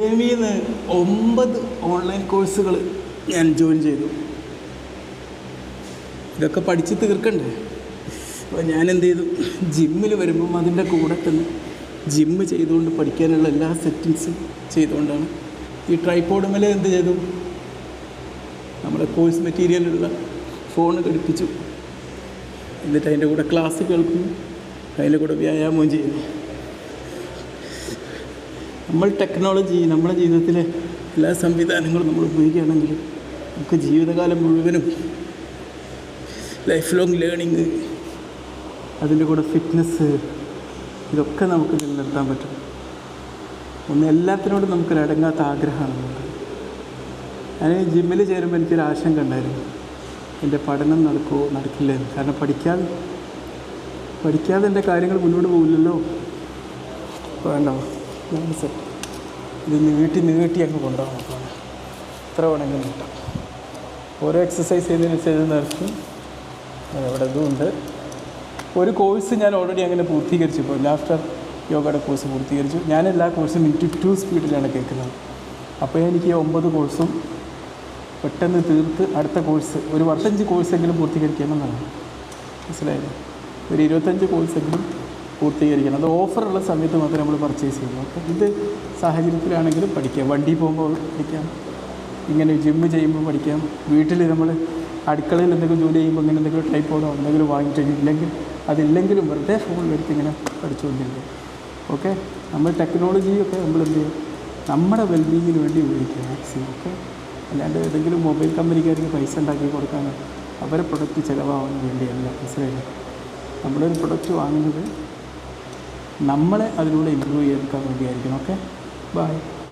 ഡെമിയിൽ നിന്ന് ഒമ്പത് ഓൺലൈൻ കോഴ്സുകൾ ഞാൻ ജോയിൻ ചെയ്തു. ഇതൊക്കെ പഠിച്ച് തീർക്കണ്ടേ? അപ്പോൾ ഞാൻ എന്ത് ചെയ്തു? ജിമ്മിൽ വരുമ്പം അതിന്റെ കൂടെ തന്നെ ജിമ്മ് ചെയ്തുകൊണ്ട് പഠിക്കാനുള്ള എല്ലാ സെറ്റിങ്സും ചെയ്തുകൊണ്ടാണ് ഈ ട്രൈപ്പോഡ് മേലെ എന്ത് ചെയ്തു? നമ്മുടെ കോഴ്സ് മെറ്റീരിയലുള്ള ഫോൺ ഘടിപ്പിച്ചു. എന്നിട്ട് അതിന്റെ കൂടെ ക്ലാസ് കേൾക്കും. അതിന്റെ കൂടെ വ്യായാമവും ചെയ്യുന്നു നമ്മൾ ടെക്നോളജി നമ്മുടെ ജീവിതത്തിലെ എല്ലാ സംവിധാനങ്ങളും നമ്മൾ ഉപയോഗിക്കുകയാണെങ്കിൽ നമുക്ക് ജീവിതകാലം മുഴുവനും ലൈഫ് ലോങ് ലേണിങ് അതിന്റെ കൂടെ ഫിറ്റ്നസ് ഇതൊക്കെ നമുക്ക് നിലനിർത്താൻ പറ്റും. ഒന്ന് എല്ലാത്തിനോടും നമുക്കൊരു അടങ്ങാത്ത ആഗ്രഹമാണ്. നമുക്ക് ഞാൻ ജിമ്മിൽ ചേരുമ്പോൾ എനിക്കൊരു ആശങ്ക ഉണ്ടായിരുന്നു. എന്റെ പഠനം നടക്കുമോ നടക്കില്ലേ. കാരണം പഠിക്കാതെ പഠിക്കാതെ എന്റെ കാര്യങ്ങൾ മുന്നോട്ട് പോകില്ലല്ലോ വേണ്ട. സെറ്റ് ഇത് നീട്ടി നീട്ടി അങ്ങ് കൊണ്ടുപോകാൻ നോക്കുകയാണ് എത്ര വേണമെങ്കിലും നീട്ടാം ഓരോ എക്സസൈസ് ചെയ്യുന്നതിനനുസരിച്ച് നിർത്തും. അവിടെ ഇതുമുണ്ട് ഒരു കോഴ്സ് ഞാൻ ഓൾറെഡി അങ്ങനെ പൂർത്തീകരിച്ചു. ഇപ്പോൾ ലാഫ്റ്റർ യോഗയുടെ കോഴ്സ് പൂർത്തീകരിച്ചു. ഞാൻ എല്ലാ കോഴ്സും മിനിറ്റ് ടു സ്പീഡിലാണ് കേൾക്കുന്നത്. അപ്പോൾ എനിക്ക് ഒമ്പത് കോഴ്സും പെട്ടെന്ന് തീർത്ത് അടുത്ത കോഴ്സ് ഒരു വർഷഞ്ച് കോഴ്സെങ്കിലും പൂർത്തീകരിക്കണമെന്നാണ് മനസ്സിലായില്ലേ? ഒരു ഇരുപത്തഞ്ച് കോഴ്സെങ്കിലും പൂർത്തീകരിക്കണം. അത് ഓഫറുള്ള സമയത്ത് മാത്രമേ നമ്മൾ പർച്ചേസ് ചെയ്യുള്ളൂ. അപ്പോൾ ഇത് സാഹചര്യത്തിലാണെങ്കിലും പഠിക്കാം. വണ്ടി പോകുമ്പോൾ പഠിക്കാം. ഇങ്ങനെ ജിമ്മ് ചെയ്യുമ്പോൾ പഠിക്കാം. വീട്ടിൽ നമ്മൾ അടുക്കളയിൽ എന്തെങ്കിലും ജോലി ചെയ്യുമ്പോൾ ഇങ്ങനെ എന്തെങ്കിലും ടൈപ്പോടോ എന്തെങ്കിലും വാങ്ങിച്ചു ഇല്ലെങ്കിൽ അതില്ലെങ്കിലും വെറുതെ ഫോണിലെടുത്ത് ഇങ്ങനെ പഠിച്ചുകൊണ്ടിരിക്കും ഓക്കെ നമ്മൾ ടെക്നോളജിയൊക്കെ നമ്മൾ എന്ത് ചെയ്യും? നമ്മുടെ വെൽബീങ്ങിന് വേണ്ടി ഉപയോഗിക്കുക മാക്സിമം ഓക്കെ അല്ലാണ്ട് ഏതെങ്കിലും മൊബൈൽ കമ്പനിക്കാർക്ക് പൈസ ഉണ്ടാക്കി കൊടുക്കാനോ അവരെ പ്രൊഡക്റ്റ് ചിലവാകാൻ വേണ്ടിയല്ല. മനസ്സിലായില്ല? നമ്മളൊരു പ്രൊഡക്റ്റ് വാങ്ങുന്നത് നമ്മളെ അതിലൂടെ ഇമ്പ്രൂവ് ചെയ്തെടുക്കാൻ വേണ്ടിയായിരിക്കണം. Okay bye